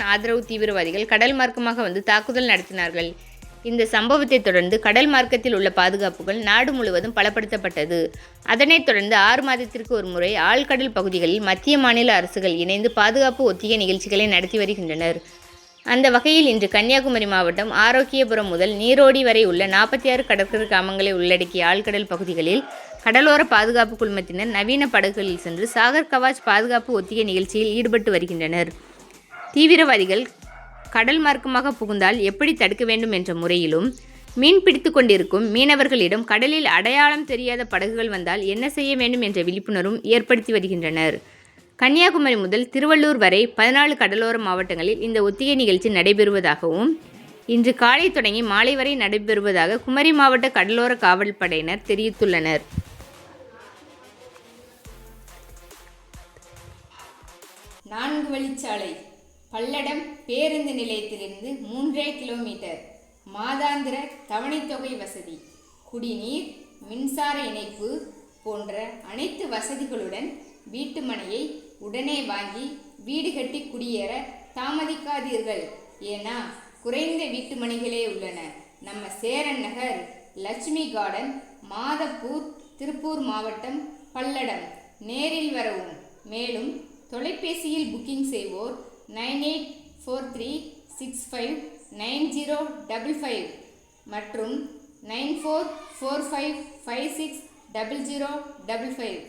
பாகிஸ்தான் ஆதரவு தீவிரவாதிகள் கடல் மார்க்கமாக வந்து தாக்குதல் நடத்தினார்கள். இந்த சம்பவத்தை தொடர்ந்து கடல் மார்க்கத்தில் உள்ள பாதுகாப்புகள் நாடு முழுவதும் பலப்படுத்தப்பட்டது. அதனைத் தொடர்ந்து ஆறு மாதத்திற்கு ஒரு முறை ஆழ்கடல் பகுதிகளில் மத்திய மாநில அரசுகள் இணைந்து பாதுகாப்பு ஒத்திகை நிகழ்ச்சிகளை நடத்தி வருகின்றனர். அந்த வகையில் இன்று கன்னியாகுமரி மாவட்டம் ஆரோக்கியபுரம் முதல் நீரோடி வரை உள்ள நாற்பத்தி ஆறு கடற்கரை கிராமங்களை உள்ளடக்கிய ஆழ்கடல் பகுதிகளில் கடலோர பாதுகாப்பு குழுமத்தினர் நவீன படகுகளில் சென்று சாகர் கவாஜ் பாதுகாப்பு ஒத்திகை நிகழ்ச்சியில் ஈடுபட்டு வருகின்றனர். தீவிரவாதிகள் கடல் மார்க்கமாக புகுந்தால் எப்படி தடுக்க வேண்டும் என்ற முறையிலும் மீன் பிடித்து கொண்டிருக்கும் மீனவர்களிடம் கடலில் அடையாளம் தெரியாத படகுகள் வந்தால் என்ன செய்ய வேண்டும் என்ற விழிப்புணர்வும் ஏற்படுத்தி வருகின்றனர். கன்னியாகுமரி முதல் திருவள்ளூர் வரை பதினாலு கடலோர மாவட்டங்களில் இந்த ஒத்திகை நிகழ்ச்சி நடைபெறுவதாகவும் இன்று காலை தொடங்கி மாலை வரை நடைபெறுவதாக குமரி மாவட்ட கடலோர காவல் படையினர் தெரிவித்துள்ளனர். நான்கு வழிச்சாலை. பல்லடம் பேருந்து நிலையத்திலிருந்து மூன்றே கிலோமீட்டர். மாதாந்திர தவணைத்தொகை வசதி. குடிநீர் மின்சார இணைப்பு போன்ற அனைத்து வசதிகளுடன் வீட்டு மனையை உடனே வாங்கி வீடு கட்டி குடியேற தாமதிக்காதீர்கள். ஏன்னா குறைந்த வீட்டு மனைகளே உள்ளன நம்ம சேரன் நகர் லட்சுமி கார்டன் மாதப்பூர் திருப்பூர் மாவட்டம் பல்லடம். நேரில் வரவும். மேலும் தொலைபேசியில் புக்கிங் செய்வோர் nine eight four three six five nine zero double five மற்றும் nine four four five five six double zero double five.